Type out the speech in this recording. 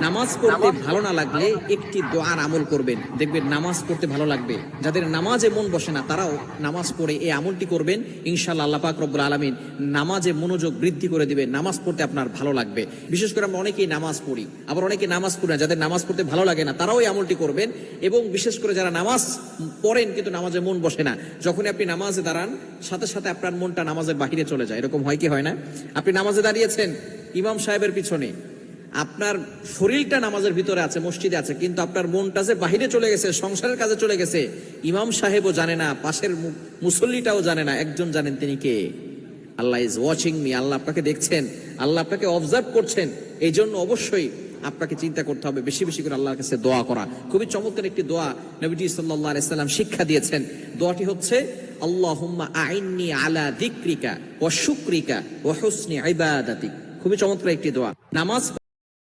নামাজ পড়তে ভালো না লাগলে একটি দোয়ার আমল করবেন। দেখবেন নামাজ পড়তে ভালো লাগবে। যাদের নামাজে মন বসে না তারাও নামাজ পড়ে এই আমলটি করবেন। ইনশাআল্লাহ আল্লাহ পাক রব্বুল আলামিন নামাজে মনোযোগ বৃদ্ধি করে দিবে নামাজ পড়তে আপনার ভালো লাগবে। বিশেষ করে আমরা অনেকেই নামাজ পড়ি। আবার অনেকে নামাজ পড়ি না। যাদের নামাজ পড়তে ভালো লাগে না তারাও এই আমলটি করবেন। এবং বিশেষ করে যারা নামাজ পড়েন কিন্তু নামাজে মন বসে না যখনই আপনি নামাজে দাঁড়ান সাথে সাথে আপনার মনটা নামাজের বাহিরে চলে যায়। এরকম হয় কি হয় না? আপনি নামাজে দাঁড়িয়েছেন ইমাম সাহেবের পিছনে আপনার শরীরটা নামাজের ভিতরে আছে, মসজিদে আছে, কিন্তু আপনার মনটা যে বাহিরে চলে গেছে, সংসারের কাজে চলে গেছে, ইমাম সাহেবও জানে না, পাশের মুসল্লিটাও জানে না, একজন জানেন তিনি কে? Allah is watching me Allah আপনাকে দেখছেন, আল্লাহ আপনাকে অবজার্ভ করছেন এই জন্য অবশ্যই আপনাকে চিন্তা করতে হবে, বেশি বেশি করে আল্লাহর কাছে দোয়া করা। খুবই চমৎকার একটি দোয়া নবীজি সাল্লাল্লাহু আলাইহি সাল্লাম শিক্ষা দিয়েছেন। দোয়াটি হচ্ছে, আল্লাহুম্মা আইন্নি আলা যিকরিকা ওয়া শুকরিকা ওয়া হুসনি ইবাদাতিক। খুবই চমৎকার একটি দোয়া। নামাজ